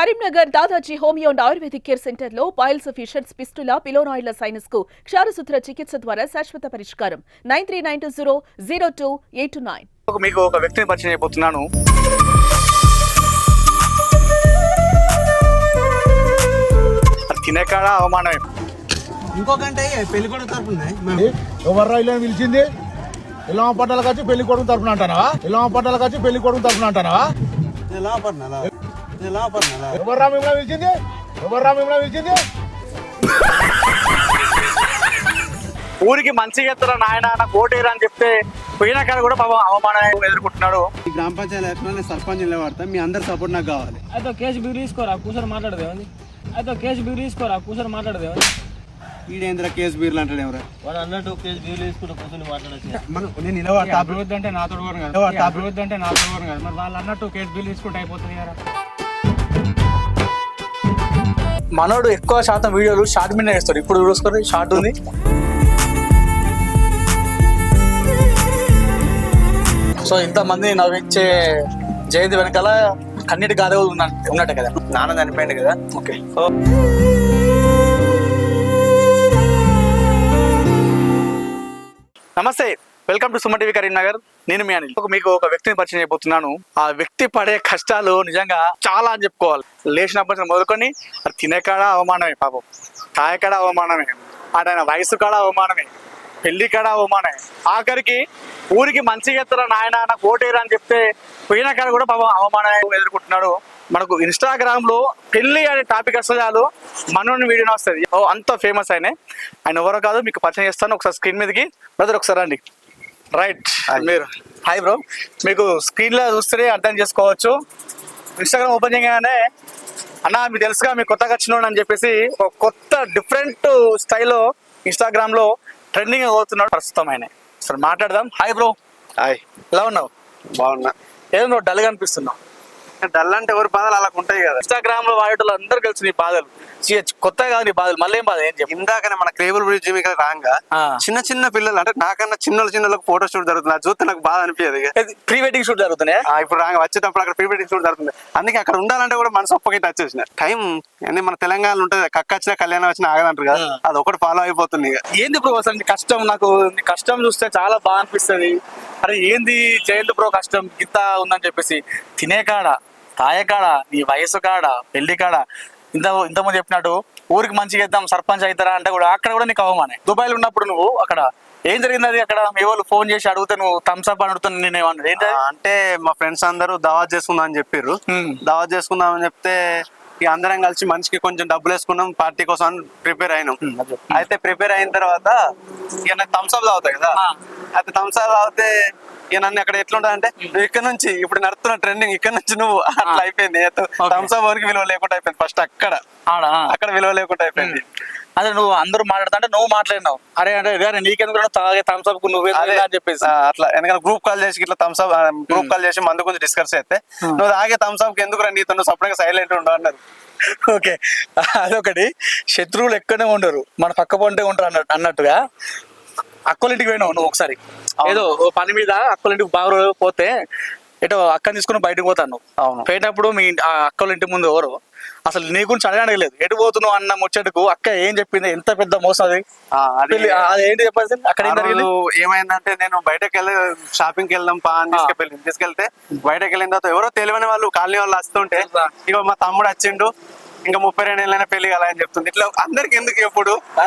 Karimnagar Dadaji homeo and ayurvedic care సెంటర్లో piles fissures fistula పిలోనాయిడ్ల సైనస్కు క్షారసూత్ర చికిత్స ద్వారా శాశ్వత పరిష్కారం. Nine three nine two zero zero two eight two nine. మీకు ఒక వ్యక్తిని పరిచయం చేయబోతున్నాను. అది తినే కాడ అవమానమే ఇంకొకంటే పెళ్ళి తరపున ఎవర్రా ఇలా పిలిచింది? ఇలా పట్టాలకు వచ్చి పెళ్ళి కొడుకు తరపున అంటానా? ఇలా పట్టాలకు వచ్చి పెళ్ళి కొడుకు తరపున అంటానా? పడినా ఎలా పడినా ఎవర్రా మిమ్మల్ని పిలిచింది ఎవర్రా మిమ్మల్ని పిలిచింది ఊరికి మంచిగా ఎత్తారా నాయన నాకు ఓటేరా అని చెప్తే పోయిన కాడ కూడా పాపం అవమానం ఎదుర్కొంటున్నాడు. ఈ గ్రామ పంచాయతీ ఎలక్షన్ సర్పంచ్ నిలబడతా మీ అందరి సపోర్ట్ నాకు కావాలి. అయితే కేసు బిగులు తీసుకోరా కూర్చొని మాట్లాడదు ఏమంది? అయితే కేసు బిగులు తీసుకోరా కూర్చొని మాట్లాడదు ఏమంది? ఈడేంద్ర కేసు బీర్లు అంటాడు ఎవరు? వాడు అన్నట్టు కేసు బిగులు తీసుకుంటే కూర్చొని మాట్లాడచ్చు. నేను నిలబడతా. అభివృద్ధి అంటే నాతో కూడా అభివృద్ధి అంటే నాతో కూడా కదా. మరి వాళ్ళు అన్నట్టు కేసు బిల్లు తీసుకుంటే అయిపోతుంది కదా. మనోడు ఎక్కువ శాతం వీడియోలు షార్ట్ మీద వేస్తాడు ఇప్పుడు చూసుకొని షార్ట్ ఉంది. సో ఇంతమంది నవ్వించే జయంతి వెనకాల కన్నీటి గాథ ఉన్న ఉన్నట్టే కదా? నాన్న చనిపోయింది కదా. ఓకే. నమస్తే. Welcome to Suma TV Karimnagar నేను మీ అనిల్. ఒక మీకు ఒక వ్యక్తిని పరిచయం చేయబోతున్నాను. ఆ వ్యక్తి పడే కష్టాలు నిజంగా చాలా అని చెప్పుకోవాలి. లేచినప్పటి నుంచి మొదలుకొని అది తినే కాడ అవమానమే పాపం. తాయ కాడ అవమానమే. ఆయన వయసు కాడ అవమానమే. పెళ్ళి కాడ అవమానమే. ఆఖరికి ఊరికి మంచిగా ఎత్తరా నాయన నాకు ఓటేరా అని చెప్తే పోయిన కాడ కూడా పాపం అవమానం ఎదుర్కొంటున్నాడు. మనకు ఇన్స్టాగ్రామ్లో పెళ్ళి అనే టాపిక్ అసలు చాలు. మనోని వీడియో వస్తుంది అంత ఫేమస్ ఆయన. ఆయన ఎవరో కాదు మీకు పరిచయం చేస్తాను. ఒకసారి స్క్రీన్ మీదకి. బ్రదర్ ఒకసారి రండి. రైట్ మీరు హాయ్ బ్రో మీకు స్క్రీన్లో చూస్తే అర్థం చేసుకోవచ్చు. ఇన్స్టాగ్రామ్ ఓపెన్ చేయగానే అన్న మీకు తెలుసుగా మీకు కొత్తగా వచ్చినాడు అని చెప్పేసి ఒక కొత్త డిఫరెంట్ స్టైల్లో ఇన్స్టాగ్రామ్లో ట్రెండింగ్ అవుతున్నాడు ప్రస్తుతం ఆయన. సరే మాట్లాడదాం. హాయ్ బ్రో హాయ్ ఎలా ఉన్నావు? బాగున్నా. ఏదో డల్గా అనిపిస్తున్నావు. డల్ అంటే ఎవరి బాధలు అలా ఉంటాయి కదా. ఇన్స్టాగ్రామ్లో వాడేటోళ్ళు అందరూ కలిసి నీ బాధలు. ఛీ, కొత్తగా కాదు నీ బాధలు మళ్ళీ ఏం బాధ? ఏం చెప్పు? ఇందాకనే మన కేబుల్ బ్రిడ్జ్ మీకు రాంగా. చిన్న చిన్న పిల్లలు అంటే నాకన్నా చిన్న చిన్నలకు ఫోటో షూట్ జరుగుతుంది. అది చూస్తే నాకు బాధ అనిపించదు ప్రీ వెడ్డింగ్ షూట్ జరుగుతున్నాయి ఇప్పుడు రాగా వచ్చేటప్పుడు అక్కడ ప్రీ వెడ్డింగ్ షూట్ జరుగుతుంది. అందుకే అక్కడ ఉండాలంటే కూడా మనసు ఒప్పకి టచ్ చేసిన. టైం అంటే మన తెలంగాణలో ఉంటుంది కక్క వచ్చినా కళ్యాణం వచ్చినా ఆగదంటారు కదా. అది ఒకటి ఫాలో అయిపోతుంది ఏంది బ్రో అసలు కష్టం? నాకు కష్టం చూస్తే చాలా బాగా అనిపిస్తుంది. అరే ఏంది జయంత్ బ్రో కష్టం? ఇంత ఉందని చెప్పేసి తినే కాడ తాయే కాడ నీ వయసు కాడ పెళ్ళి కాడ ఇంత ఇంతమంది చెప్పినట్టు ఊరికి మంచిగా ఇద్దాం సర్పంచ్ అవుతారా అంటే కూడా అక్కడ కూడా నీకు అవమానే దుబాయ్లో ఉన్నప్పుడు నువ్వు అక్కడ ఏం జరిగింది అది అక్కడ వాళ్ళు ఫోన్ చేసి అడిగితే నువ్వు థమ్స్ అప్ అని అడుగుతాను నేను ఏమన్నా అంటే మా ఫ్రెండ్స్ అందరూ దావత్ చేసుకుందాం అని చెప్పారు. దావత్ చేసుకుందాం అని చెప్తే ఇక అందరం కలిసి మనిషికి కొంచెం డబ్బులు వేసుకున్నాం పార్టీ కోసం ప్రిపేర్ అయినాం. అయితే ప్రిపేర్ అయిన తర్వాత ఇక నాకు థమ్స్ అప్ తాగుతాయి కదా. అయితే థమ్స్ అప్ తాగితే ఇక నన్ను అక్కడ ఎట్లుంటా అంటే నువ్వు ఇక్కడ నుంచి ఇప్పుడు నడుస్తున్న ట్రెండింగ్ ఇక్కడ నుంచి నువ్వు అట్లా అయిపోయింది థమ్స్ అప్ వరకు విలువ లేకుండా అయిపోయింది ఫస్ట్ అక్కడ. ఆడ అక్కడ విలువ లేకుండా అయిపోయింది. అదే నువ్వు అందరూ మాట్లాడుతా అంటే నువ్వు మాట్లాడినావు. అరే అంటే అరే నీకెందుకు తాగే నువ్వే అదే. అని చెప్పేసి. అట్లా. ఎందుకంటే గ్రూప్ కాల్ చేసి ఇట్లా థమ్స్ అప్ గ్రూప్ కాల్ చేసి మందు గురించి డిస్కస్ చేస్తే నువ్వు తాగే అప్ ఎందుకు రండి నీతో నువ్వు సపరేట్గా సైలెంట్ ఉండవు అన్నారు. ఓకే. అదొకటి. శత్రువులు ఎక్కడనే ఉండరు. మన పక్క పొంటే ఉంటారు అన్నట్టు అన్నట్టుగా. అక్కలింటికి పోయినావు నువ్వు ఒకసారి. ఏదో ఓ పని మీద అక్కలింటికి బాగా పోతే ఏటో అక్కని తీసుకుని బయటకు పోతాను. అవును. పోయేటప్పుడు మీ అక్కల ఇంటి ముందు ఎవరు? అసలు నీ గురించి అడగలేదు ఎటు పోతున్నావు అన్న ముచ్చటకు అక్క ఏం చెప్పింది? ఎంత పెద్ద మోసం అది? ఏంటి చెప్పాల్సి అక్కడ ఏమైందంటే నేను బయటకు వెళ్ళి షాపింగ్కి వెళ్దాం పా అని తీసుకెళ్ళి తీసుకెళ్తే బయటకు వెళ్ళిన తర్వాత ఎవరో తెలియని వాళ్ళు కాలనీ వాళ్ళు వస్తుంటే ఇక మా తమ్ముడు వచ్చిండు. ఇంకా ముప్పై రెండు ఏళ్ళైనా పెళ్ళి కాలే అని చెప్తుంది. ఇట్లా అందరికి ఎందుకు ఎప్పుడు? ఆ?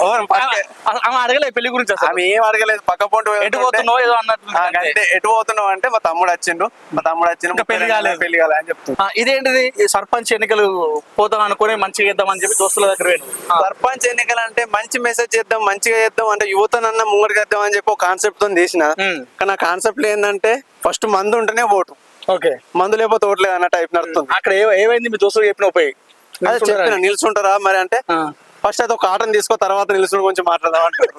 ఎవరు పక్క- ఆ- ఆమె అడగలే పెళ్ళి గురించి ఆమె ఏం అడగలేదు. పక్క పొంటి ఎటు పోతున్నావు ఏదో అన్నట్టు ఆ, అంతే. ఎటు పోతున్నావు అంటే మా తమ్ముడు వచ్చిండు. మా తమ్ముడు వచ్చిండు పెళ్ళి కాలేదు. పెళ్ళి కాలే అని చెప్తుంది. ఇదేంటిది? సర్పంచ్ ఎన్నికలు పోతాం అనుకుని మంచిగా ఇద్దామని చెప్పి దోస్తుల దగ్గర సర్పంచ్ ఎన్నికలు అంటే మంచి మెసేజ్ చేద్దాం మంచిగా చేద్దాం అంటే యువతనన్న ముంగడికి అని చెప్పి ఒక కాన్సెప్ట్తో తీసిన. ఉమ్. కానీ ఆ కాన్సెప్ట్ ఏంటంటే ఫస్ట్ మందు ఉంటేనే ఓటు. ఓకే. మందు లేకపోతే ఓట్లేదు అన్న టైప్ నడుతుంది అక్కడ ఏమైంది? మీ దోస్తులు చెప్పిన పోయి అదే చెప్పిన నిల్చుంటారా మరి అంటే. ఫస్ట్ అయితే ఒక ఆటను తీసుకో తర్వాత నిల్చుని గురించి మాట్లాడదాం? అంటారు.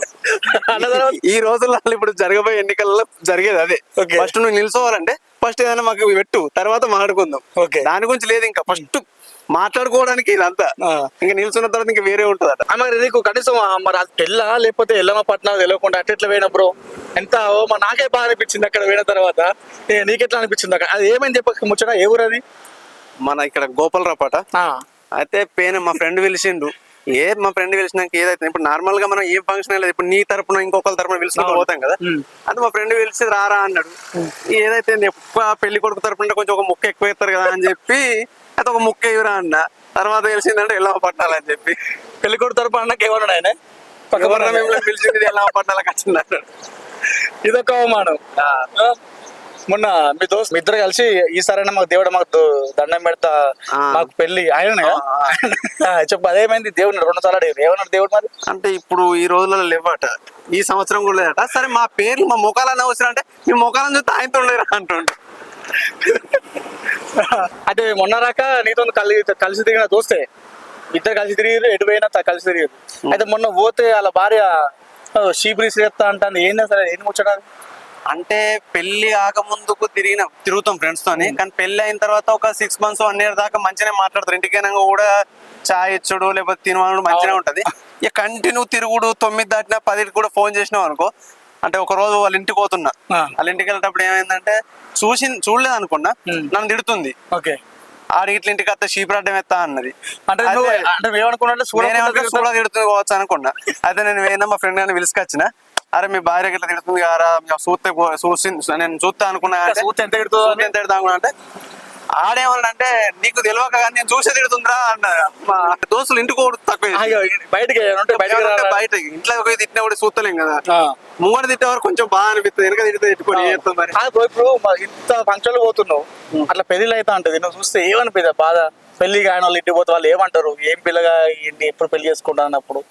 ఈ రోజుల్లో ఇప్పుడు జరగబోయే ఎన్నికల్లో జరిగేది అదే. ఫస్ట్ నువ్వు నిల్చోవాలంటే ఫస్ట్ ఏదైనా మాకు పెట్టు తర్వాత మాట్లాడుకుందాం. దాని గురించి లేదు ఇంకా. ఫస్ట్ మాట్లాడుకోవడానికి ఇదంతా. ఇంకా నిల్చున్న తర్వాత ఇంకా వేరే ఉంటుందట. ఆ, మరి నీకు కనీసం మరి అది పెళ్ళా లేకపోతే ఎల్లమ్మ పట్నం తెలియకుండా అట్ట ఎట్లా పోయినా బ్రో? ఎంత ఓ మా నాకే బాగా అనిపించింది అక్కడ పోయిన తర్వాత. నీకెట్లా అనిపించింది అక్కడ? అది ఏమైంది చెప్పక ముచ్చట? ఏ ఊరు అది మన ఇక్కడ గోపాలరాపట అయితే పేన మా ఫ్రెండ్ పిలిచిండు. ఏ మా ఫ్రెండ్ పిలిచినాక ఏదైతే ఇప్పుడు నార్మల్గా మనం ఏ ఫంక్షన్ లేదు ఇప్పుడు నీ తరపున ఇంకొకరి తరపున పిలిచినప్పుడు పోతాం కదా. అంటే మా ఫ్రెండ్ పిలిచి రారా అన్నాడు. ఏదైతే ఎక్కువ పెళ్ళి కొడుకు తరపున కొంచెం ఒక ముక్క ఎక్కువ ఇస్తారు కదా అని చెప్పి అయితే ఒక ముక్క ఇవ్వరా అన్న తర్వాత తెలిసిందంటే ఎలా పట్టాలని చెప్పి. పెళ్ళి కొడుకు తరపు అన్నకి ఏమన్నాడు ఆయన పక్క ఎవరన్నా మిమ్మల్ని పిలిచింది ఎలా పట్టాలని వచ్చింది అన్నాడు ఇదొక అవమానం. మొన్న మీ దోస్త్ మీ ఇద్దరు కలిసి ఈసారైనా మాకు దేవుడు మాకు దండం పెడతా. మాకు పెళ్ళి ఆయననే కదా? ఆ, చెప్పు అదేమైంది? దేవుడు రెండు సార్లు అడిగారు. ఏమన్నాడు దేవుడు మరి? అంటే ఇప్పుడు ఈ రోజులలో లేవట. ఈ సంవత్సరం కూడా లేదట. సరే మా పేర్లు మా ముఖాలన్న అవసరం అంటే మీ ముఖాలను చూస్తే ఆయనతో లేరా అంటుండు. అయితే మొన్న రాక నీతో కలిసి కలిసి తిరిగిన దోస్తే. ఇద్దరు కలిసి తిరిగిరు ఎటు పోయినా కలిసి తిరిగిరు అయితే మొన్న పోతే వాళ్ళ భార్య షీప్ రీస్ చేస్తా అంటాను ఏంది అసలు? ఏం ముచ్చడా అంటే పెళ్ళి ముందుకు తిరిగిన తిరుగుతాం ఫ్రెండ్స్ తోని. కానీ పెళ్ళి అయిన తర్వాత ఒక సిక్స్ మంత్స్ వన్ ఇయర్ దాకా మంచిగానే మాట్లాడతారు. ఇంటికైనా కూడా చాయ్ ఇచ్చుడు లేకపోతే తినవాడు మంచిగానే ఉంటది. ఇక కంటిన్యూ తిరుగుడు తొమ్మిది దాటినా పదికి కూడా ఫోన్ చేసినావు అనుకో అంటే ఒక రోజు వాళ్ళ ఇంటికి పోతున్నా. వాళ్ళ ఇంటికి వెళ్ళేటప్పుడు ఏమైందంటే చూసి చూడలేదు అనుకున్నా. నన్ను తిడుతుంది. ఓకే. ఆడి ఇట్ల ఇంటికి వస్తే షీప్రాడ్డం ఎత్తా అన్నది. అంటే ఏమనుకున్నా సూడా తిడుతుంది? కావచ్చు అనుకున్నా. అయితే నేను వేయనా మా ఫ్రెండ్ గారిని పిలుచుకొచ్చిన అరే మీ భార్య గిట్ల తిడుతుంది కారా? చూస్తే చూసి నేను చూస్తా అనుకున్నా చూస్తే ఎంత తిడుతుందో ఎంత తిడతా అనుకున్నా అంటే ఆడేమన్నాడంటే నీకు తెలియక కానీ నేను చూసే తిడుతుందిరా అన్న. మా దోస్తులు ఇంటికి కూడా తక్కువ. బయటికి ఉంటే బయటికి ఇంట్లో ఒక తిట్టినా కూడా చూస్తలేం కదా. ముంగడ తిట్టే వరకు కొంచెం బాగా అనిపిస్తుంది. వెనక తిడితే తిట్టుకొని చేస్తాం మరి? ఇప్పుడు ఇంత ఫంక్షన్ పోతున్నావు. అట్లా పెళ్ళి అవుతా ఉంటది. నువ్వు చూస్తే ఏమనిపిస్తుంది? బాధ. పెళ్ళి కాని వాళ్ళు ఇంటికి పోతే వాళ్ళు ఏమంటారు? ఏం పిల్లగా ఏంటి? ఎప్పుడు పెళ్ళి చేసుకుంటా అన్నప్పుడు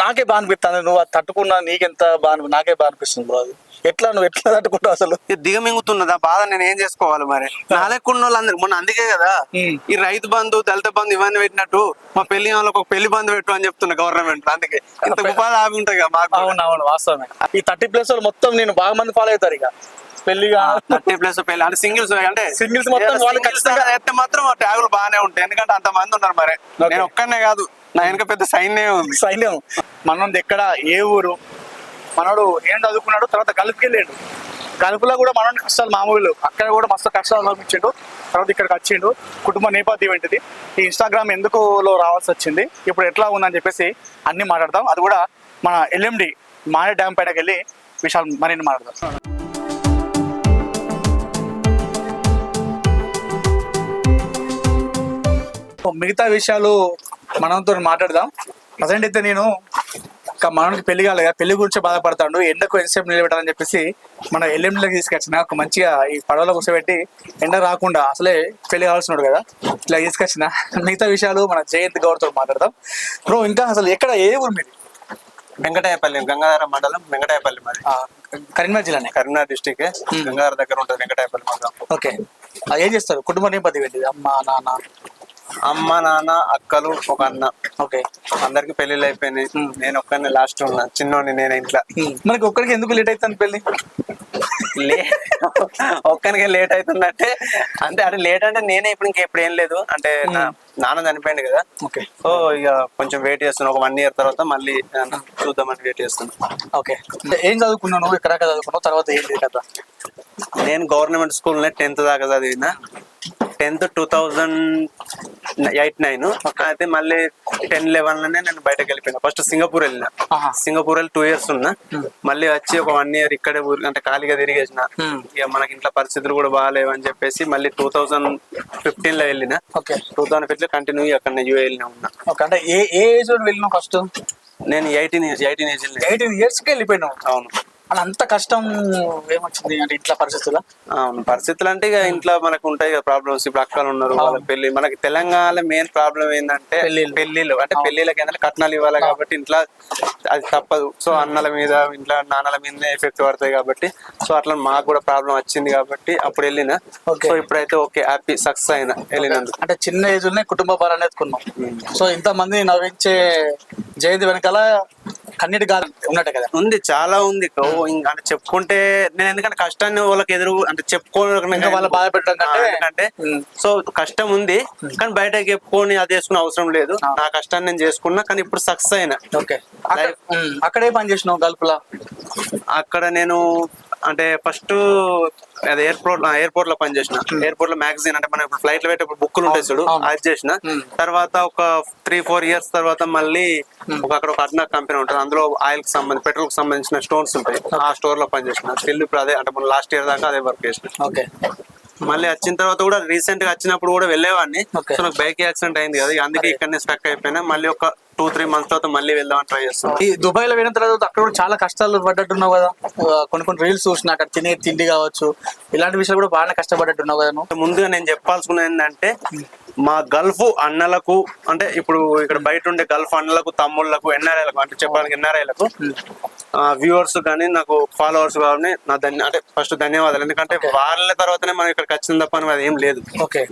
నాకే బాగా అనిపిస్తుంది. నువ్వు అది తట్టుకున్నా నీకెంత బాగా నాకే బాగా అనిపిస్తుంది బ్రో అది. ఎట్లా నువ్వు ఎట్లా తట్టుకుంటావు అసలు? దిగమింగుతున్నది బాధ నేను ఏం చేసుకోవాలి మరి? నా లెక్కున్న వాళ్ళందరూ మొన్న అందుకే కదా. ఈ రైతు బంధు దళిత బంధు ఇవన్నీ పెట్టినట్టు మా పెళ్ళి వాళ్ళకి ఒక పెళ్ళి బంధు పెట్టు అని చెప్తున్నా గవర్నమెంట్ అందుకే. ఇంత ఉపాధి ఆగి ఉంటాయి కదా మాకు వాస్తవమే. ఈ థర్టీ ప్లస్ వాళ్ళు మొత్తం నేను బాగా మంది ఫాలో అవుతారు ఇక. పెళ్ళిగా థర్టీ ప్లస్ పెళ్ళి అంటే సింగిల్స్ అంటే Singles మొత్తం వాళ్ళు ఖచ్చితంగా- అయితే మాత్రం ట్యాగులు బాగానే ఉంటాయి. ఎందుకంటే అంత మంది ఉన్నారు మరి. నేను ఒక్కనే కాదు నా వెనక పెద్ద ఉంది. సైన్యం ఎక్కడ ఏ ఊరు మనోడు ఏం చదువుకున్నాడు తర్వాత గల్ఫ్కి వెళ్ళాడు. గల్ఫ్లో కూడా మనోడి కష్టాలు మామూలు అక్కడ కూడా మస్తు కష్టాలు అనుభవించిండు. తర్వాత ఇక్కడికి వచ్చిండు. కుటుంబ నేపథ్యం ఏంటిది? ఈ ఇన్స్టాగ్రామ్ ఎందుకు లో రావాల్సి వచ్చింది? ఇప్పుడు ఎట్లా ఉందని చెప్పేసి అన్ని మాట్లాడదాం. అది కూడా మన ఎల్ఎండి మానే డ్యామ్ పైనకి వెళ్ళి విషయాలు మరిన్ని మాట్లాడదాం. మిగతా విషయాలు మనంతో మాట్లాడదాం. ప్రజెంట్ అయితే నేను మనకి పెళ్ళి కాలేదు పెళ్ళి గురించి బాధపడతాడు. ఎండకు ఎంతసేపు నిలబెట్టాలని చెప్పేసి మన ఎల్ఎండిలోకి తీసుకొచ్చిన ఒక మంచిగా ఈ పడవలో కూర్చోబెట్టి ఎండ రాకుండా అసలే పెళ్ళి కావాల్సినాడు కదా. ఇలా తీసుకొచ్చిన. మిగతా విషయాలు మన జయంత్ గౌడ్తో మాట్లాడదాం. బ్రో ఇంకా అసలు ఎక్కడ ఏ ఊరు మీది? వెంకటాయపల్లి గంగాధర మండలం వెంకటాయపల్లి మరి కరీంనగర్ జిల్లానే? కరీంనగర్ డిస్టిక్ గంగాధర దగ్గర ఉంటుంది వెంకటాయపల్లి మండలం. ఓకే. ఏం చేస్తారు? కుటుంబ నేపథ్యం అమ్మ నాన్న? అమ్మ నాన్న అక్కలు ఒక అన్న. ఓకే. అందరికి పెళ్ళిళ్ళు అయిపోయినాయి. నేను ఒక్కనే లాస్ట్ ఉన్నా. చిన్నోని నేను ఇంట్లో. మనకి ఒక్కడికి ఎందుకు లేట్ అవుతుంది పెళ్ళి లే ఒక్కనికే లేట్ అవుతుందంటే అంటే అంటే లేట్ అంటే నేనే ఇప్పుడు ఇంకెప్పుడు ఏం లేదు. అంటే నాన్న చనిపోయింది కదా. ఓకే. సో ఇక కొంచెం వెయిట్ చేస్తున్నా. ఒక వన్ ఇయర్ తర్వాత మళ్ళీ చూద్దామని వెయిట్ చేస్తున్నా. ఓకే. అంటే ఏం చదువుకున్నావు? నువ్వు ఎక్కడ చదువుకున్నావు? తర్వాత ఏంటి కదా. నేను గవర్నమెంట్ స్కూల్నే టెన్త్ దాకా చదివిన. Tenth two thousand eight nine. అయితే మళ్ళీ టెన్ లెవెన్లోనే నేను బయటకు వెళ్ళిపోయినా. ఫస్ట్ సింగపూర్ వెళ్ళిన. సింగపూర్ వెళ్ళి టూ ఇయర్స్ ఉన్నా. మళ్ళీ వచ్చి ఒక వన్ ఇయర్ ఇక్కడే ఊరి అంటే ఖాళీగా తిరిగేసిన. ఇక మనకి ఇంట్లో పరిస్థితులు కూడా బాగాలేవు అని చెప్పేసి మళ్ళీ టూ థౌజండ్ ఫిఫ్టీన్లో వెళ్ళిన. Okay. Two thousand fifteen continue అక్కడ యూఏ వెళ్ళిన ఉన్నా అంటే ఏ ఏజ్ వెళ్ళినావు ఫస్ట్? నేను ఎయిటీన్ ఎయిటీన్ ఏజ్ ఎయిటీన్ ఇయర్స్కి వెళ్ళిపోయినావు? అవును. అలా అంత కష్టం ఏమొచ్చింది అంటే ఇట్లా పరిస్థితుల్లో అవును పరిస్థితులు అంటే ఇక ఇంట్లో మనకు ఉంటాయి కదా ప్రాబ్లమ్స్ ఇప్పుడు అక్కలు ఉన్నారు వాళ్ళ పెళ్ళి మనకి తెలంగాణ మెయిన్ ప్రాబ్లం ఏంటంటే. పెళ్ళిళ్ళు అంటే పెళ్ళిళ్ళకి ఏంటంటే కట్నాలు ఇవ్వాలి కాబట్టి ఇంట్లో అది తప్పదు. సో అన్నల మీద ఇంట్లో నాన్నల మీదనే ఎఫెక్ట్ పడతాయి కాబట్టి సో అట్లా మాకు కూడా ప్రాబ్లం వచ్చింది కాబట్టి అప్పుడు వెళ్ళిన. సో ఇప్పుడైతే ఓకే హ్యాపీ సక్సెస్ అయినా వెళ్ళినందుకు. అంటే చిన్న ఏజ్లోనే కుటుంబ భారాన్ని ఎత్తుకున్నాం. సో ఇంత మంది నవ్వించే జయంతి వెనకాల కన్నీటి గాలి ఉన్నట్టే కదా? ఉంది చాలా ఉంది. ఇంకా అంటే చెప్పుకుంటే నేను ఎందుకంటే కష్టాన్ని వాళ్ళకి ఎదురు అంటే చెప్పుకోవడం వాళ్ళ బాధ పెట్టడం కంటే- అంటే ఉమ్. సో కష్టం ఉంది కానీ బయటకి చెప్పుకొని అది చేసుకునే అవసరం లేదు. నా కష్టాన్ని నేను చేసుకున్నా కానీ ఇప్పుడు సక్సెస్ అయినా ఓకే. అక్కడ- పని చేసినావు గల్ఫ్లా? అక్కడ నేను అంటే ఫస్ట్ అది ఎయిర్పోర్ట్ ఎయిర్పోర్ట్లో పనిచేసిన. ఎయిర్పోర్ట్లో మ్యాగజైన్ అంటే మనం ఇప్పుడు ఫ్లైట్లో పెట్టేప్పుడు బుక్కులు ఉంటాయి చూడు అది చేసిన. తర్వాత ఒక త్రీ ఫోర్ ఇయర్స్ తర్వాత మళ్ళీ ఒక అక్కడ ఒక అడ్నా కంపెనీ ఉంటుంది. అందులో ఆయిల్కి సంబంధించి పెట్రోల్కి సంబంధించిన స్టోన్స్ ఉంటాయి. ఆ స్టోర్లో పనిచేసిన. స్టిల్ ఇప్పుడు అదే అంటే మన లాస్ట్ ఇయర్ దాకా అదే వర్క్ చేసిన. ఓకే మళ్ళీ వచ్చిన తర్వాత కూడా రీసెంట్గా వచ్చినప్పుడు కూడా వెళ్ళేవాడిని. సో నాకు బైక్ యాక్సిడెంట్ అయింది కదా అందుకే ఇక్కడనే స్టక్ అయిపోయినా. మళ్ళీ ఒక టూ త్రీ మంత్స్ తర్వాత మళ్ళీ వెళ్దామని ట్రై చేస్తాను ఈ దుబాయ్లో వెళ్ళిన తర్వాత అక్కడ కూడా చాలా కష్టాలు పడ్డట్టున్నావు కదా. కొన్ని కొన్ని రీల్స్ చూసిన అక్కడ తినే తిండి కావచ్చు ఇలాంటి విషయాలు కూడా బాగానే కష్టపడ్డట్టున్నావు కదా ముందుగా నేను చెప్పాల్సుకున్నది ఏంటంటే మా గల్ఫ్ అన్నలకు అంటే ఇప్పుడు ఇక్కడ బయట ఉండే గల్ఫ్ అన్నలకు తమ్ముళ్ళకు ఎన్ఆర్ఐలకు అంటే చెప్పడానికి ఎన్ఆర్ఐలకు వ్యూవర్స్ కానీ నాకు ఫాలోవర్స్ కానీ నా ధన్య అంటే ఫస్ట్ ధన్యవాదాలు. ఎందుకంటే వాళ్ళ తర్వాతనే మనం ఇక్కడికి వచ్చింది తప్ప అది ఏం లేదు.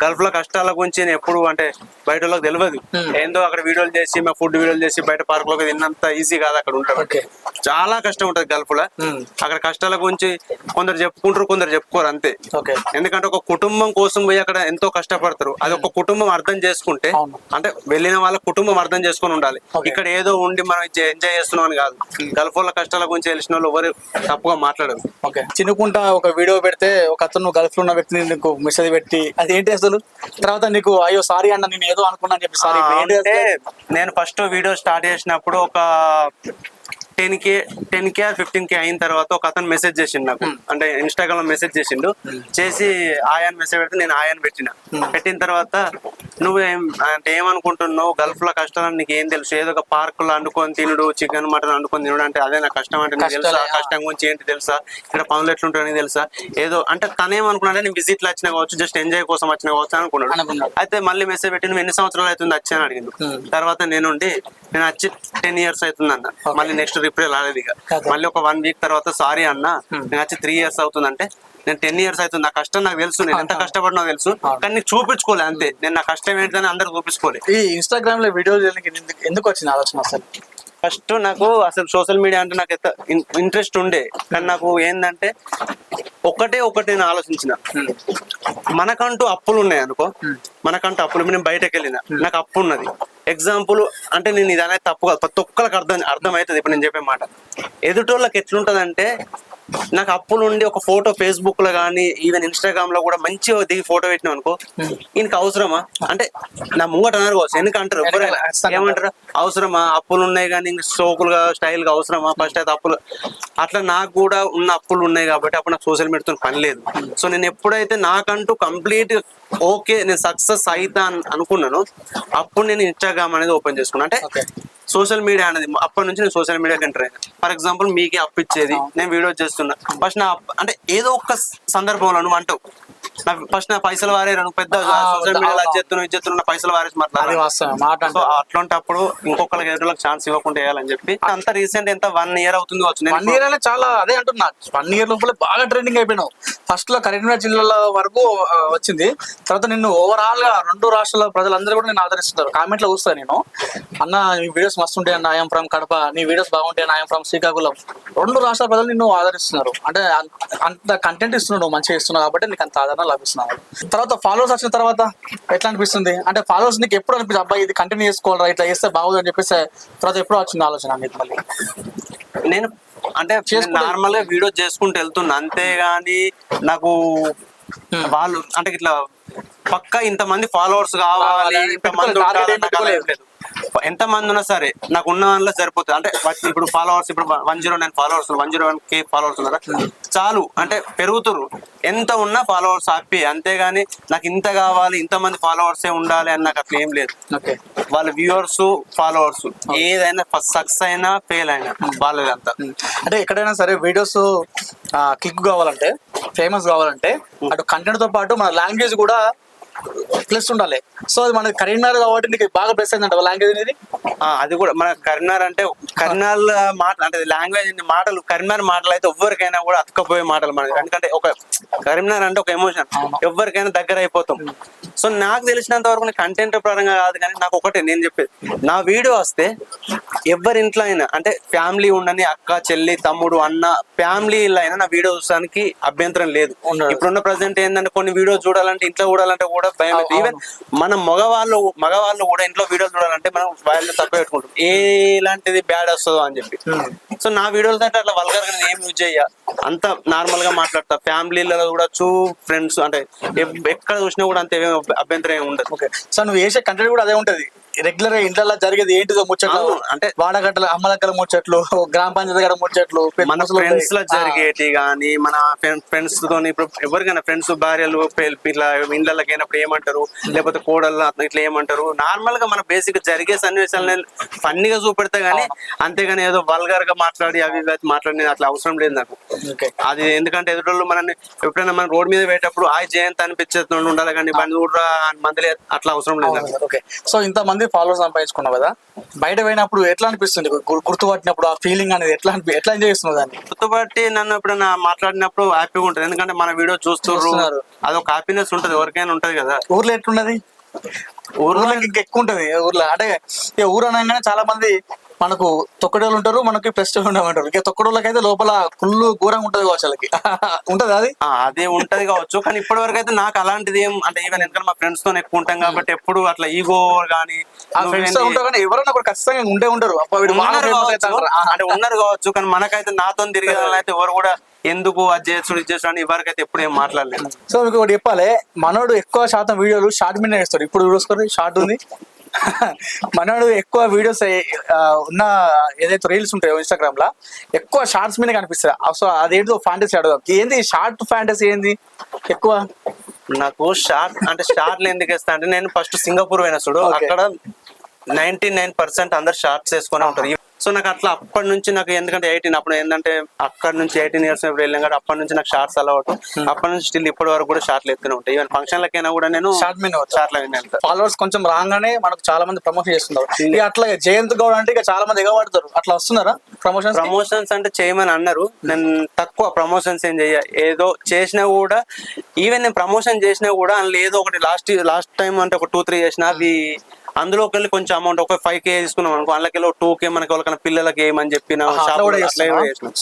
గల్ఫ్లో కష్టాల గురించి నేను ఎప్పుడు అంటే బయట వాళ్ళకి తెలియదు ఏందో అక్కడ వీడియోలు చేసి మా ఫుడ్ వీడియోలు చేసి బయట పార్క్లోకి తిన్నంత ఈజీ కాదు అక్కడ ఉంటాం Okay. చాలా కష్టం ఉంటది గల్ఫ్లో Hmm. అక్కడ కష్టాల గురించి కొందరు చెప్పుకుంటారు కొందరు చెప్పుకోరు అంతే. ఎందుకంటే ఒక కుటుంబం కోసం పోయి అక్కడ ఎంతో కష్టపడతారు. అది ఒక కుటుంబం అర్థం చేసుకుంటే. అంటే వెళ్ళిన వాళ్ళ కుటుంబం అర్థం చేసుకొని ఉండాలి. ఇక్కడ ఏదో ఉండి మనం ఎంజాయ్ చేస్తున్నాం అని కాదు గల్ఫ్ వాళ్ళ కష్టాల గురించి తెలిసిన వాళ్ళు ఎవరు తప్పుగా మాట్లాడరు ఓకే చినుకుంటా ఒక వీడియో పెడితే ఒక అతను గల్ఫ్లో ఉన్న వ్యక్తిని నీకు మెసేజ్ పెట్టి అది ఏంటి అసలు తర్వాత నీకు అయ్యో సారీ అన్న నేను ఏదో అనుకున్నా అని చెప్పి సారీ? నేను ఫస్ట్ వీడియో స్టార్ట్ చేసినప్పుడు ఒక ten K ten K fifteen K అయిన తర్వాత ఒక అతను మెసేజ్ చేసిండు నాకు. అంటే ఇన్స్టాగ్రామ్లో మెసేజ్ చేసిండు. చేసి ఆయాన్ మెసేజ్ పెడితే నేను ఆయాన్ పెట్టిన. పెట్టిన తర్వాత నువ్వు ఏం అంటే ఏమనుకుంటున్నావు? గల్ఫ్లో కష్టాలు నీకు ఏం తెలుసు? ఏదో ఒక పార్క్లో వండుకొని తినుడు చికెన్ మటన్ వండుకొని తినుడు అంటే అదే నా కష్టం అంటే నీకు తెలుసా. కష్టం గురించి ఏంటి తెలుసా? ఇక్కడ పనులు ఎట్లుంటాయో నీకు తెలుసా? ఏదో అంటే తనేమనుకున్నాడు నేను విజిట్లో వచ్చిన కావచ్చు జస్ట్ ఎంజాయ్ కోసం వచ్చిన కావచ్చు అనుకున్నాడు. అయితే మళ్ళీ మెసేజ్ పెట్టి నువ్వు ఎన్ని సంవత్సరాలు అవుతుంది వచ్చి అని అడిగిండు. తర్వాత నేనుండి నేను వచ్చి టెన్ ఇయర్స్ అవుతుంది అన్న మళ్ళీ నెక్స్ట్ రిప్లై రాలేదు ఇక. మళ్ళీ ఒక వన్ వీక్ తర్వాత సారీ అన్న నేను వచ్చి త్రీ ఇయర్స్ అవుతుందంటే నేను టెన్ ఇయర్స్ అవుతుంది. నా కష్టం నాకు తెలుసు. నేను ఎంత కష్టపడినా తెలుసు. కానీ నీకు చూపించుకోలే అంతే. నేను నా కష్టం ఏంటని అందరు చూపించుకోలే. ఈ ఇన్స్టాగ్రామ్లో వీడియో ఎందుకు వచ్చింది ఆలోచన అసలు? ఫస్ట్ నాకు అసలు సోషల్ మీడియా అంటే నాకు ఎంత ఇంట్రెస్ట్ ఉండే. కానీ నాకు ఏంటంటే ఒకటే ఒకటి నేను ఆలోచించిన. మనకంటూ అప్పులు ఉన్నాయి అనుకో. మనకంటూ అప్పులు. నేను బయటకు వెళ్ళిన. నాకు అప్పు ఉన్నది. ఎగ్జాంపుల్ అంటే నేను ఇది అనేది తప్పుగా ప్రతి ఒక్కరికి అర్థం అర్థమవుతుంది. ఇప్పుడు నేను చెప్పే మాట. ఎదుటోళ్ళకి ఎట్లుంటదంటే నాకు అప్పులు ఉండి ఒక ఫోటో ఫేస్బుక్లో కానీ ఈవెన్ ఇన్స్టాగ్రామ్లో కూడా మంచిగా దిగి ఫోటో పెట్టినాం అనుకో ఈయనకి అవసరమా? అంటే నా ముంగట అన్నారు కావచ్చు ఎందుకంటారు? ఏమంటారు? అవసరమా? అప్పులు ఉన్నాయి కానీ ఇంక సోకులుగా స్టైల్గా అవసరమా? ఫస్ట్ అయితే అప్పులు అట్లా నాకు కూడా ఉన్న అప్పులు ఉన్నాయి కాబట్టి అప్పుడు నాకు సోషల్ మీడియాతో పని లేదు. సో నేను ఎప్పుడైతే నాకంటూ కంప్లీట్ ఓకే నేను సక్సెస్ అయితా అని అనుకున్నాను అప్పుడు నేను ఇన్స్టాగ్రామ్ అనేది ఓపెన్ చేసుకున్నాను అంటే. సోషల్ మీడియా అనేది అప్పటి నుంచి నేను సోషల్ మీడియాకి ఎంటర్ అయ్యాను ఫర్ ఎగ్జాంపుల్ మీకే అప్పు ఇచ్చేది నేను వీడియో చేస్తున్నా ఫస్ట్ నా అంటే ఏదో ఒక సందర్భంలో నువ్వు అంటావు. నా ఫస్ట్ నా పైసలు వారే నువ్వు పెద్ద సోషల్ మీడియాలో. అది చేస్తున్నావు ఇది చేస్తున్నావు నా పైసలు వారేసి మాట్లాడాలి సో అట్లాంటప్పుడు ఇంకొకరికి ఎదురులకు ఛాన్స్ ఇవ్వకుండా వేయాలని చెప్పి. అంత రీసెంట్ ఎంత వన్ ఇయర్ అవుతుంది వచ్చు వన్ ఇయర్ అనే చాలా అదే అంటున్నా. వన్ ఇయర్ లోపల బాగా ట్రెండింగ్ అయిపోయినావు. ఫస్ట్లో కరీంనగర్ జిల్లాల వరకు వచ్చింది. తర్వాత నిన్ను ఓవరాల్గా రెండు రాష్ట్రాల ప్రజలందరూ కూడా నేను ఆదరిస్తున్నారు. కామెంట్లో చూస్తాను నేను. అన్న నీ వీడియోస్ మస్తు ఉంటాయి అన్న. I'm from Kadapa. నీ వీడియోస్ బాగుంటాయి అన్న. I'm from Srikakulam. రెండు రాష్ట్రాల ప్రజలు నిన్ను ఆదరిస్తున్నారు. అంటే అంత కంటెంట్ ఇస్తున్నావు మంచిగా ఇస్తున్నావు కాబట్టి నీకు అంత ఆదరణ లభిస్తున్నావు తర్వాత ఫాలోవర్స్ వచ్చిన తర్వాత ఎట్లా అనిపిస్తుంది? అంటే ఫాలోవర్స్ నీకు ఎప్పుడు అనిపిస్తుంది? అబ్బాయి ఇది కంటిన్యూ చేసుకోవాలా ఇట్లా చేస్తే బాగుంది అని చెప్పేసి తర్వాత ఎప్పుడు వచ్చింది ఆలోచన మళ్ళీ? నేను అంటే నార్మల్గా వీడియో చేసుకుంటూ వెళ్తున్నా. అంతేగాని నాకు వాళ్ళు అంటే ఇట్లా పక్క ఇంతమంది ఫాలోవర్స్ కావాలి ఇంతమంది పెట్టుకోలేదు, target ఉండాలి ఏం నాకు అలా ఏం పెట్టుకోలేదు. లేదు. ఎంత మంది ఉన్నా సరే నాకు ఉన్న దానిలో సరిపోతుంది. అంటే ఇప్పుడు ఫాలోవర్స్ ఇప్పుడు one zero nine followers one zero one K followers ఉన్నారా? చాలు. అంటే పెరుగుతురు. ఎంత ఉన్నా ఫాలోవర్స్ హ్యాపీ. అంతేగాని నాకు ఇంత కావాలి ఇంత మంది ఫాలోవర్సే ఉండాలి అని నాకు అట్లా ఏం లేదు వాళ్ళ వ్యూవర్స్ ఫాలోవర్స్. ఏదైనా సక్సెస్ అయినా ఫెయిల్ అయినా వాళ్ళదంతా అంటే ఎక్కడైనా సరే వీడియోస్ క్లిక్ కావాలంటే ఫేమస్ కావాలంటే అటు కంటెంట్తో పాటు మన లాంగ్వేజ్ కూడా ప్లస్ ఉండాలి. సో అది మనకి కరీంనగర్ కాబట్టి నీకు బాగా ప్లస్ అయిందంట లాంగ్వేజ్ అనేది? అది కూడా. మన కరీంనగర్ అంటే కరీంనగర్ మాట అంటే లాంగ్వేజ్ మాటలు కరీంనగర్ మాటలు అయితే ఎవరికైనా కూడా అతకపోయే మాటలు మనకి. ఎందుకంటే ఒక కరీంనగర్ అంటే ఒక ఎమోషన్ ఎవరికైనా దగ్గర అయిపోతాం. సో నాకు తెలిసినంత వరకు కంటెంట్ పరంగా కాదు కానీ నాకు ఒకటే నేను చెప్పేది. నా వీడియో వస్తే ఎవరి ఇంట్లో అయినా అంటే ఫ్యామిలీ ఉండని అక్క చెల్లి తమ్ముడు అన్న ఫ్యామిలీలో అయినా నా వీడియో చూడడానికి అభ్యంతరం లేదు. ఇప్పుడున్న ప్రజెంట్ ఏంటంటే కొన్ని వీడియో చూడాలంటే ఇంట్లో చూడాలంటే కూడా కూడా భయం అవుతుంది. ఈవెన్ మన మగవాళ్ళు మగవాళ్ళు కూడా ఇంట్లో వీడియోలు చూడాలంటే మనం వాళ్ళు తక్కువ పెట్టుకుంటాం. ఎలాంటిది బ్యాడ్ వస్తుందో అని చెప్పి. సో నా వీడియోలు అంటే అట్లా వల్గర్గా ఏం యూజ్ చేయ? అంత నార్మల్గా మాట్లాడతా. ఫ్యామిలీలలో చూడొచ్చు ఫ్రెండ్స్ అంటే ఎక్కడ చూసినా కూడా అంత అభ్యంతరం ఏమి ఉండదు. ఓకే సో నువ్వు వేసే కంటెంట్ కూడా అదే ఉంటది. రెగ్యులర్గా ఇంట్లో జరిగేది ఏంటిదో ముచ్చట్లు? అంటే- వాడగట్టల అమ్మలక్కల ముచ్చట్లు గ్రామ పంచాయతీ గడ ముచ్చట్లు మన ఫ్రెండ్స్లో జరిగేటి కానీ మన ఫ్రెండ్స్ తోని ఇప్పుడు ఎవరికైనా ఫ్రెండ్స్ భార్యలు ఇట్లా ఇండ్లకి అయినప్పుడు ఏమంటారు? లేకపోతే కోడళ్ళు ఇట్లా ఏమంటారు? నార్మల్గా మన బేసిక్ జరిగే సన్నివేశాలను ఫన్నీగా చూపెడతా గానీ అంతేగాని ఏదో వల్గర్గా మాట్లాడి అవి మాట్లాడి అట్లా అవసరం లేదు నాకు. అది ఎందుకంటే ఎదురోళ్ళు మనల్ని ఎప్పుడైనా మనం రోడ్ మీద పోయేటప్పుడు ఆ జయంత్ అనిపించేది ఉండాలి కానీ బండి కూడా మందులే అట్లా అవసరం లేదు. ఓకే. సో ఇంత మంది ఫాలోవర్స్ సంపాదించుకున్నావు కదా? బయట పోయినప్పుడు ఎట్లా అనిపిస్తుంది? గుర్తుపట్టినప్పుడు ఆ ఫీలింగ్ అనేది ఎట్లా అనిపి ఎట్లా ఎంజాయ్ చేస్తున్నావు దాన్ని? గుర్తుపట్టి నన్ను ఎప్పుడైనా మాట్లాడినప్పుడు హ్యాపీగా ఉంటుంది. ఎందుకంటే మన వీడియో చూస్తున్నారు. అదొక హ్యాపీనెస్ ఉంటది. ఎవరికైనా ఉంటది కదా. ఊర్లో ఎట్లున్నది? ఊర్లో ఇంకా ఎక్కువ ఉంటది. ఊర్లో అంటే ఊరు అనగానే చాలా మంది మనకు తొక్కడోళ్ళు ఉంటారు మనకి ప్రెస్ట్ ఉండమంటారు ఇక తొక్కడోళ్ళకి అయితే లోపల కుళ్ళు ఘోరంగా ఉంటది కావచ్చు వాళ్ళకి. ఉంటది అది? అదే ఉంటది కావచ్చు కానీ ఇప్పటి వరకు అయితే నాకు అలాంటిది ఏం అంటే ఈవెన్ ఎందుకంటే మా ఫ్రెండ్స్తో ఎక్కువ ఉంటాం కాబట్టి ఎప్పుడు అట్లా ఈగో కానీ ఎవరైనా ఒకరు ఖచ్చితంగా ఉండే ఉంటారు అంటే ఉన్నారు కావచ్చు కానీ మనకైతే నాతో తిరిగే అయితే ఎవరు కూడా ఎందుకు అది చేసుడు ఇది చేసుడు అని ఎవరికైతే ఎప్పుడు ఏం మాట్లాడలేదు. సో మీకు ఒకటి చెప్పాలి మనోడు ఎక్కువ శాతం వీడియోలు షార్ట్ మీద వేస్తాడు ఇప్పుడు చూసుకోండి షార్ట్ ఉంది. మనోడు ఎక్కువ వీడియోస్ ఉన్న ఏదైతే రీల్స్ ఉంటాయో ఇన్స్టాగ్రామ్లో ఎక్కువ షార్ట్స్ మీద కనిపిస్తుంది సో అదేంటో ఫ్యాంటసీ అడదాం ఏంది షార్ట్ ఫ్యాంటసీ ఏంది? ఎక్కువ? నాకు షార్ట్ అంటే షార్ట్లు ఎందుకు వేస్తా అంటే నేను ఫస్ట్ సింగపూర్ పోయిన చూడు. అక్కడ నైన్టీ నైన్ పర్సెంట్ అందరు షార్ట్స్ వేసుకొని ఉంటారు. సో నాకు అట్లా అప్పటి నుంచి నాకు ఎందుకంటే ఎయిటీన్ అప్పుడు ఏంటంటే అక్కడ నుంచి ఎయిటీన్ ఇయర్స్ వెళ్ళాం కాబట్టి అప్పటి నుంచి నాకు షార్ట్స్ అలవాటు. అప్పటి నుంచి స్టిల్ ఇప్పటి వరకు కూడా షార్ట్లు ఎత్తునే ఉంటాయి. ఈవెన్ ఫంక్షన్లకైనా కూడా నేను షార్ట్ మీద షార్ట్ల ఫాలోవర్స్ కొంచెం రాగానే మనకు చాలా మంది ప్రమోషన్ చేస్తున్నారు ఇక అట్లా జయంత్ గౌడ్ అంటే ఇక చాలా మంది ఎగబడతారు. అట్లా వస్తున్నారా ప్రమోషన్స్ ప్రమోషన్స్ అంటే చేయమని అన్నారు. నేను తక్కువ ప్రమోషన్స్ ఏం చెయ్య ఏదో చేసినా కూడా ఈవెన్ నేను ప్రమోషన్ చేసినా కూడా అందులో ఏదో ఒకటి లాస్ట్ లాస్ట్ టైం అంటే ఒక టూ త్రీ చేసిన అవి అందులోకి వెళ్ళి కొంచెం అమౌంట్ ఒక ఫైవ్ కే తీసుకున్నాం అనుకో అందులోకి వెళ్ళి టూ కే మనకి ఎవరికైనా పిల్లలకి ఏమని చెప్పిన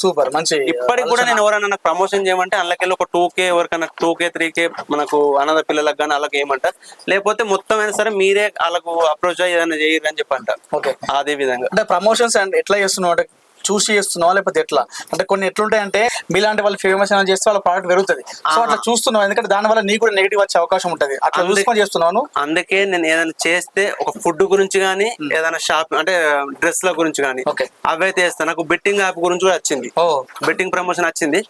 సూపర్ మంచి ఇప్పటికి కూడా నేను ఎవరైనా ప్రమోషన్ చేయమంటే అందులోకి వెళ్ళి ఒక టూ కే ఎవరికైనా టూ కే త్రీ కే మనకు అనాథ పిల్లలకు కానీ అలాగే ఏమంటారు లేకపోతే మొత్తం అయినా సరే మీరే వాళ్ళకు అప్రోచ్ అయ్యి ఏదైనా చేయరు అని చెప్పి అంటారు ఓకే అదే విధంగా. అంటే ప్రమోషన్స్ అండ్ ఎట్లా చేస్తున్నావు? అంటే చూసి చేస్తున్నావా లేకపోతే ఎట్లా? అంటే కొన్ని ఎట్లుంటాయి అంటే మీలాంటి వాళ్ళు ఫేమస్ అని చేస్తే వాళ్ళ ప్రోడక్ట్ పెరుగుతుంది. సో అట్లా చూస్తున్నావు? ఎందుకంటే దాని వల్ల నీకు కూడా నెగిటివ్ వచ్చే అవకాశం ఉంటది. అట్లా. చూసుకొని చేస్తున్నాను అందుకే నేను ఏదైనా చేస్తే ఒక ఫుడ్ గురించి కానీ ఏదైనా షాప్ అంటే డ్రెస్ ల గురించి కానీ. అవైతే చేస్తాను నాకు బెట్టింగ్ యాప్ గురించి కూడా వచ్చింది. బెట్టింగ్ ప్రమోషన్ వచ్చింది.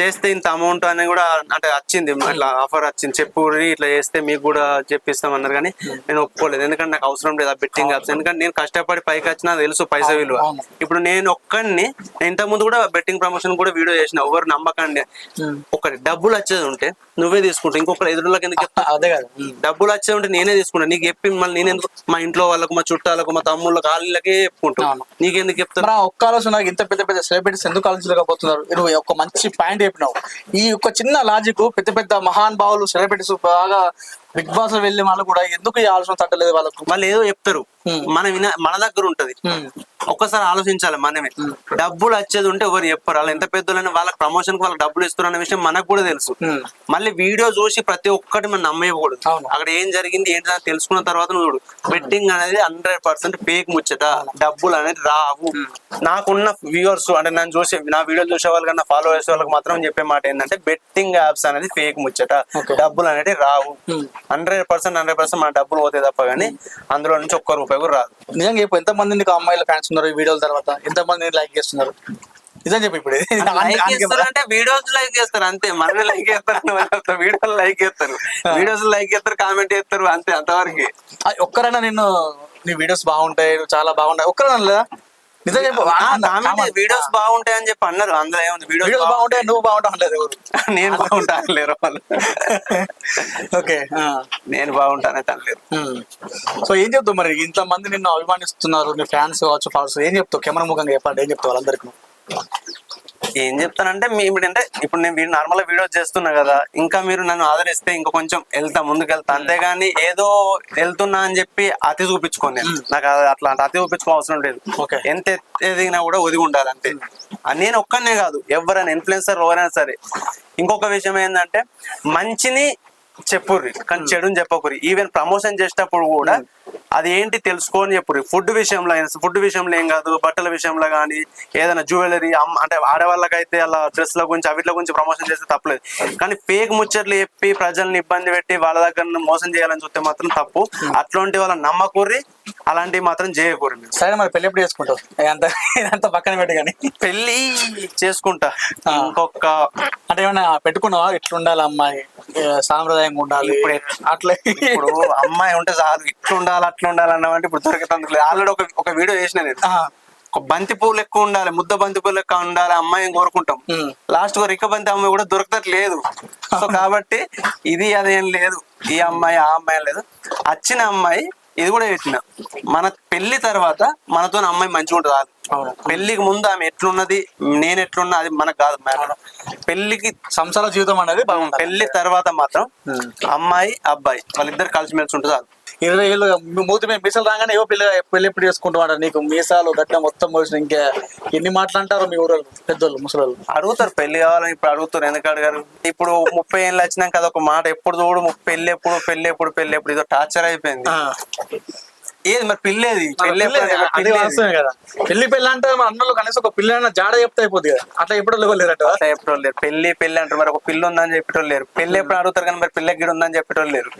చేస్తే ఇంత అమౌంట్ అని కూడా అంటే వచ్చింది. ఇట్లా ఆఫర్ వచ్చింది. చెప్పు ఇట్లా చేస్తే మీకు కూడా చెప్పిస్తాం అన్నారు కానీ నేను ఒప్పుకోలేదు. ఎందుకంటే నాకు అవసరం లేదు ఆ బెట్టింగ్ యాప్స్ ఎందుకంటే నేను కష్టపడి పైకి వచ్చినా తెలుసు పైసా విలువ. ఇప్పుడు నేను ఒక్కడిని ఇంత ముందు కూడా బెట్టింగ్ ప్రమోషన్ కూడా వీడియో చేసిన. ఎవరు నమ్మకండి. ఒకటి డబ్బులు వచ్చేది ఉంటే నువ్వే తీసుకుంటావు. ఇంకొకరు ఎదురులకు ఎందుకు చెప్తావు? అదే కదా. డబ్బులు వచ్చే ఉంటే నేనే తీసుకుంటా. నీకు చెప్పి మళ్ళీ నేను ఎందుకు మా ఇంట్లో వాళ్ళకు మా చుట్టాలకు మా తమ్ముళ్ళకి వాళ్ళకే చెప్పుకుంటాను. నీకెందుకు చెప్తాను ఒక్క ఆలోచన నాకు ఇంత పెద్ద పెద్ద సెలబ్రిటీస్ ఎందుకు ఆలోచించలేకపోతున్నారు? నువ్వు ఒక మంచి పాయింట్ చెప్పినావు. ఈ యొక్క చిన్న లాజిక్ పెద్ద పెద్ద మహాన్ భావులు సెలబ్రిటీస్ బాగా బిగ్ బాస్ వెళ్ళే వాళ్ళు కూడా ఎందుకు ఈ ఆలోచన తట్టలేదు వాళ్ళకు? వాళ్ళు ఏదో చెప్తారు. మన విన మన దగ్గర ఉంటది. ఒక్కసారి ఆలోచించాలి మనమే. డబ్బులు వచ్చేది ఉంటే ఎవరు చెప్పరు. వాళ్ళు ఎంత పెద్దలైనా వాళ్ళకి ప్రమోషన్కి వాళ్ళకి డబ్బులు ఇస్తున్నారు అనే విషయం మనకు కూడా తెలుసు. మళ్ళీ వీడియో చూసి ప్రతి ఒక్కటి మనం నమ్మేయకూడదు. అక్కడ ఏం జరిగింది ఏంటి అని తెలుసుకున్న తర్వాత నువ్వు చూడు. బెట్టింగ్ అనేది హండ్రెడ్ పర్సెంట్ ఫేక్ ముచ్చట. డబ్బులు అనేది రావు. నాకున్న వ్యూవర్స్ అంటే నన్ను చూసే నా వీడియో చూసే వాళ్ళకన్నా ఫాలో చేసే వాళ్ళకి మాత్రం చెప్పే మాట ఏంటంటే బెట్టింగ్ యాప్స్ అనేది ఫేక్ ముచ్చట. డబ్బులు అనేది రావు. హండ్రెడ్ పర్సెంట్ హండ్రెడ్ పర్సెంట్ మన డబ్బులు పోతాయి తప్ప కానీ అందులో నుంచి ఒక్క రూపాయి కూడా రాదు. నిజంగా చెప్పు ఎంత మంది నీకు అమ్మాయిల ఫ్యాన్స్ ఉన్నారు ఈ వీడియోల తర్వాత? ఎంత మంది లైక్ చేస్తున్నారు? నిజం చెప్పు ఇప్పుడు. అంటే వీడియోస్ లైక్ చేస్తారు అంతే. మనమే లైక్ చేస్తారు వీడియోలు లైక్ చేస్తారు. వీడియోస్ లైక్ చేస్తారు కామెంట్ చేస్తారు అంతే అంతవరకు. ఒక్కరైనా నిన్ను నీ వీడియోస్ బాగుంటాయి చాలా బాగుంటాయి. ఒక్కరైనా లేదా నిజం చెప్పు కామెంట్ వీడియోస్ బాగుంటాయి అని చెప్పి అన్నారు. అందులో ఏముంది? వీడియోస్ బాగుంటాయి. నువ్వు బాగుంటావు అనలేదు ఎవరు? నేను బాగుంటాను లేరు వాళ్ళు. ఓకే. నేను బాగుంటానైతే అనలేరు సో ఏం చెప్తావు మరి? ఇంత మంది నిన్ను అభిమానిస్తున్నారు నీ ఫ్యాన్స్ కావచ్చు ఫాలోవర్స్ ఏం చెప్తావు? కెమెరా ముఖంగా చెప్పండి ఏం చెప్తావు వాళ్ళందరికీ? ఏం చెప్తానంటే మీ అంటే ఇప్పుడు నేను నార్మల్గా వీడియోస్ చేస్తున్నా కదా ఇంకా మీరు నన్ను ఆదరిస్తే ఇంకా కొంచెం వెళ్తా ముందుకు వెళ్తా అంతేగాని ఏదో వెళ్తున్నా అని చెప్పి అతి చూపించుకోను నేను. నాకు అది అట్లాంటి అతి చూపించుకో అవసరం లేదు. ఎంత ఎదిగినా కూడా ఒదిగి ఉండాలి అంతే. నేను ఒక్కనే కాదు ఎవరైనా ఇన్ఫ్లుయెన్సర్ ఎవరైనా సరే. ఇంకొక విషయం ఏంటంటే మంచిని చెప్పుర్రి. కానీ చెడుని చెప్పకుర్రి. ఈవెన్ ప్రమోషన్ చేసేటప్పుడు కూడా అది ఏంటి తెలుసుకొని చెప్పుర్రి. ఫుడ్ విషయంలో అయినా ఫుడ్ విషయంలో ఏం కాదు బట్టల విషయంలో కానీ ఏదైనా జ్యువెలరీ అంటే ఆడవాళ్ళకైతే అలా డ్రెస్ల గురించి అవిట్ల గురించి ప్రమోషన్ చేస్తే తప్పలేదు. కానీ ఫేక్ ముచ్చట్లు చెప్పి ప్రజల్ని ఇబ్బంది పెట్టి వాళ్ళ దగ్గర మోసం చేయాలని చూస్తే మాత్రం తప్పు. అట్లాంటి వాళ్ళ నమ్మకూర్రి. అలాంటివి మాత్రం చేయకూరి మీరు. సరే మరి పెళ్ళి ఎప్పుడు చేసుకుంటావు? ఇదంతా పక్కన పెట్టి కానీ పెళ్ళి చేసుకుంటా. ఇంకొక అంటే ఏమైనా పెట్టుకున్నావా? ఇట్లా ఉండాలి అమ్మాయి సాంప్రదాయంగా ఉండాలి ఇప్పుడు. అట్లా. ఇప్పుడు అమ్మాయి ఉంటే చాలు ఇట్లా ఉండాలి అట్లా ఉండాలి అన్నామంటే ఇప్పుడు దొరికితే ఆల్రెడీ ఒక ఒక వీడియో చేసిన నేను. ఒక బంతి పువ్వు లెక్క ఉండాలి ముద్ద బంతి పువ్వు లెక్క ఉండాలి అమ్మాయిని కోరుకుంటాం. లాస్ట్కు రిక్క బంతి అమ్మాయి కూడా దొరకట్లేదు. సో కాబట్టి ఇది అదేం లేదు. ఈ అమ్మాయి ఆ అమ్మాయి లేదు. వచ్చిన అమ్మాయి ఇది కూడా పెట్టిన మన పెళ్ళి తర్వాత మనతో అమ్మాయి మంచిగా ఉంటుంది. పెళ్ళికి ముందు ఆమె ఎట్లున్నది? నేను ఎట్లున్నా అది మనకు కాదు పెళ్ళికి సంసార జీవితం అనేది పెళ్ళి తర్వాత మాత్రం అమ్మాయి అబ్బాయి వాళ్ళిద్దరు కలిసిమెలిసి ఉంటుంది ఇరవై ఏళ్ళు మూతి మీద మీసాలు రాగానే ఏవో పెళ్ళి పెళ్ళి ఎప్పుడు చేసుకుంటాం నీకు మీసాలు గట్ట మొత్తం పోసిన ఇంకా ఎన్ని మాట్లాంటారు మీ ఊరోళ్ళు పెద్దోళ్ళు ముసలోళ్ళు? అడుగుతారు పెళ్ళి కావాలని ఇప్పుడు అడుగుతారు. ఎందుకు అడగారు? ఇప్పుడు ముప్పై ఏళ్ళు వచ్చినాక అదొక మాట ఎప్పుడు చూడు పెళ్ళి ఎప్పుడు పెళ్ళి ఎప్పుడు పెళ్ళి ఎప్పుడు ఇదో టార్చర్ అయిపోయింది. ఏది మరి పెళ్ళేది? పెళ్ళి? అది. వాస్తవమే కదా పెళ్ళి పెళ్ళి అంటే మన అన్నలు కనీసం ఒక పిల్ల అయినా జాడ చెప్తే అయిపోద్ది కదా. అట్లా ఎప్పుడు లేరట? అట్లా చెప్పేటోళ్ళు లేరు. పెళ్ళి పెళ్ళి అంటారు. మరి ఒక పిల్ల ఉందని చెప్పేటోళ్ళు లేరు. పెళ్ళి ఎప్పుడు అడుగుతారు కానీ మరి పిల్లకి గిడ ఉందని చెప్పేటోళ్ళు లేరు.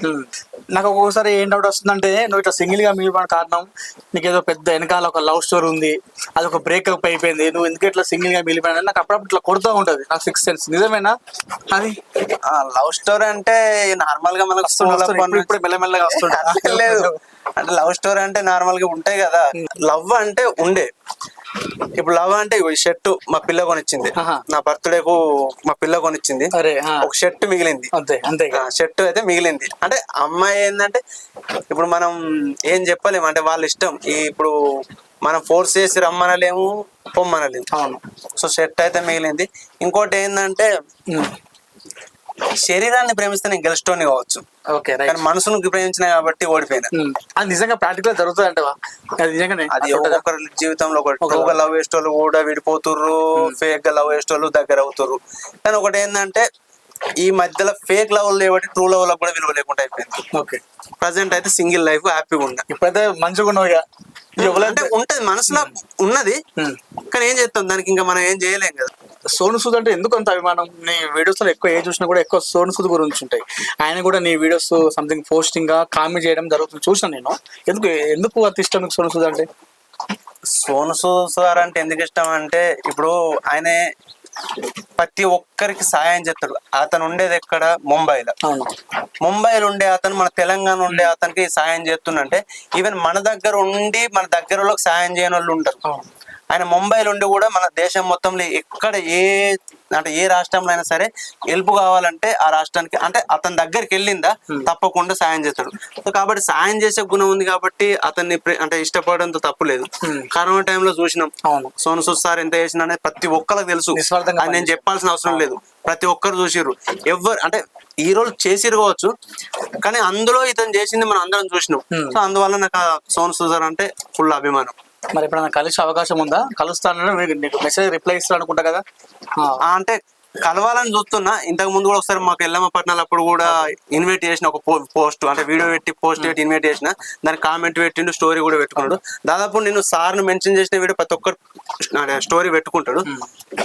నాకు ఒక్కొక్కసారి ఏం డౌట్ వస్తుందంటే నువ్వు ఇట్లా సింగిల్గా మిగిలిన కారణం నీకు ఏదో పెద్ద వెనకాల ఒక లవ్ స్టోరీ ఉంది అది ఒక బ్రేకప్ అయిపోయింది నువ్వు ఎందుకు ఇట్లా సింగిల్గా మిగిలిపోయినా నాకు అప్పుడప్పుడు ఇట్లా కొడుతూ ఉంటది. నాకు సిక్స్ సెన్స్ నిజమేనా? అది లవ్ స్టోరీ అంటే నార్మల్గా మనకు. ఇప్పుడు- మెల్లమెల్లగా వస్తుంది. అట్లా లేదు. అంటే లవ్ స్టోరీ అంటే నార్మల్గా ఉంటాయి కదా. లవ్ అంటే ఉండే. ఇప్పుడు లవ్ అంటే ఈ షర్ట్ మా పిల్ల కొనిచ్చింది. నా బర్త్డేకు మా పిల్ల కొనిచ్చింది. ఒక షర్ట్ మిగిలింది. అంతే షర్ట్ అయితే మిగిలింది. అంటే అమ్మాయి ఏంటంటే ఇప్పుడు మనం ఏం చెప్పలేము. అంటే వాళ్ళ ఇష్టం. ఈ ఇప్పుడు మనం ఫోర్స్ చేసి రమ్మనలేము పొమ్మనలేము. అవును. సో షర్ట్ అయితే మిగిలింది. ఇంకోటి ఏంటంటే శరీరాన్ని ప్రేమిస్తే నేను గెలుస్టోని కావచ్చు. Okay right. కానీ మనసును ప్రేమించిన కాబట్టి ఓడిపోయినా. అది నిజంగా ప్రాక్టికల్ జరుగుతుంది అంటవా? అది నిజంగానే? అది అట్లా ఉంటుందా? ఒక్కొక్కరి జీవితంలో ఒక ఒక ట్రూగా లవ్ చేసేటోళ్ళు కూడా విడిపోతుర్రు ఫేక్గా లవ్ చేసేటోళ్ళు దగ్గర అవుతుర్రు. కానీ ఒకటి ఏంటంటే ఈ మధ్యలో ఫేక్ లవ్ లేబట్టి ట్రూ లవ్లో కూడా విలువ లేకుండా అయిపోయింది. ఓకే. ప్రజెంట్ అయితే సింగిల్ లైఫ్ హ్యాపీగా ఉండ. ఇప్పుడైతే మంచిగా ఉన్నావు ఉంటది మనసులో ఉన్నది. కానీ ఏం చేస్తాం? దానికి ఇంకా మనం ఏం చేయలేం కదా. సోను సూద్ అంటే ఎందుకు అంత అభిమానం? నీ వీడియోస్లో ఎక్కువ ఏ చూసినా కూడా ఎక్కువ సోను సూద్ గురించి ఉంటాయి. ఆయన కూడా నీ వీడియోస్ సంథింగ్ పోస్టింగ్గా కామెంట్ చేయడం జరుగుతుంది. చూసాను నేను? ఎందుకు ఎందుకు అంత ఇష్టం నీకు సోను సూద్ అంటే? సోను సూద్ సార్ అంటే ఎందుకు ఇష్టం అంటే ఇప్పుడు ఆయన ప్రతి ఒక్కరికి సాయం చేస్తాడు. అతను ఉండేది ఎక్కడ? ముంబైలో. ముంబైలో ఉండే అతను మన తెలంగాణ ఉండే అతనికి సాయం చేస్తుండంటే ఈవెన్ మన దగ్గర ఉండి మన దగ్గర సాయం చేయని వాళ్ళు ఉంటారు. ఆయన ముంబైలో ఉండి కూడా మన దేశం మొత్తంలో ఎక్కడ ఏ అంటే ఏ రాష్ట్రంలో అయినా సరే హెల్ప్ కావాలంటే ఆ రాష్ట్రానికి అంటే అతని దగ్గరికి వెళ్ళిందా తప్పకుండా సాయం చేస్తాడు. సో కాబట్టి సాయం చేసే గుణం ఉంది కాబట్టి అతన్ని అంటే ఇష్టపడడంతో తప్పు లేదు. కరోనా టైంలో చూసినాం. అవును. సోను సూద్ సార్ ఎంత చేసిన అనేది ప్రతి ఒక్కరికి తెలుసు. అది నేను చెప్పాల్సిన అవసరం లేదు. ప్రతి ఒక్కరు చూసిర్రు. ఎవరు అంటే ఈ రోజు చేసిరు కావచ్చు కానీ అందులో ఇతను చేసింది మనం అందరం చూసినాం. సో అందువల్ల నాకు సోను సూద్ సార్ అంటే ఫుల్ అభిమానం. మరి ఎప్పుడైనా కలిసే అవకాశం ఉందా? నీకు మెసేజ్ రిప్లై ఇస్తాను అనుకుంటా కదా? అంటే కలవాలని చూస్తున్నా. ఇంతకు ముందు కూడా ఒకసారి మాకు ఎల్లమ్మ పట్నాలు అప్పుడు కూడా ఇన్వైట్ చేసిన ఒక పోస్ట్ అంటే వీడియో పెట్టి పోస్ట్ పెట్టి ఇన్వైట్ చేసిన. దానికి కామెంట్ పెట్టిండు స్టోరీ కూడా పెట్టుకున్నాడు. దాదాపు నేను సార్ను మెన్షన్ చేసిన వీడియో ప్రతి ఒక్కరు స్టోరీ పెట్టుకుంటాడు.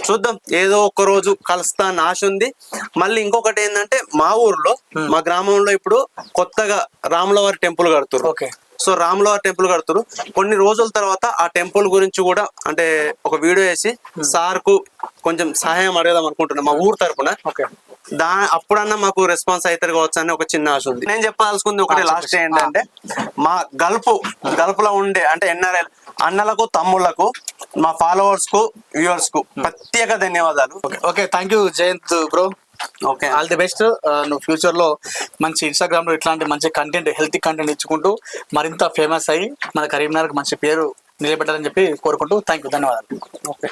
చూద్దాం. ఏదో ఒక రోజు కలుస్తా అని ఆశ ఉంది. మళ్ళీ ఇంకొకటి ఏంటంటే మా ఊర్లో మా గ్రామంలో ఇప్పుడు కొత్తగా రాములవారి టెంపుల్ కడుతున్నారు ఓకే. సో రాములవారి టెంపుల్ కడుతురు. కొన్ని రోజుల తర్వాత ఆ టెంపుల్ గురించి కూడా అంటే ఒక వీడియో వేసి సార్కు కొంచెం సహాయం అడగదాం అనుకుంటున్నా మా ఊరు తరపున. దా అప్పుడన్నా మాకు రెస్పాన్స్ అవుతారు కావచ్చు అని ఒక చిన్న ఆశ ఉంది. నేను చెప్పాల్సుకుంది ఒకటి లాస్ట్. ఏంటంటే మా గల్పు గల్పులో ఉండే అంటే ఎన్ఆర్ఐ అన్నలకు తమ్ముళ్ళకు మా ఫాలోవర్స్కు వ్యూవర్స్కు ప్రత్యేక ధన్యవాదాలు. Okay thank you Jayanth bro. Okay. All the best. నువ్వు ఫ్యూచర్లో మంచి ఇన్స్టాగ్రామ్లో ఇట్లాంటి మంచి కంటెంట్ హెల్తీ కంటెంట్ ఇచ్చుకుంటూ మరింత ఫేమస్ అయ్యి మన కరీంనగర్ మంచి పేరు నిలబెట్టాలని చెప్పి కోరుకుంటూ థ్యాంక్ యూ ధన్యవాదాలు. ఓకే.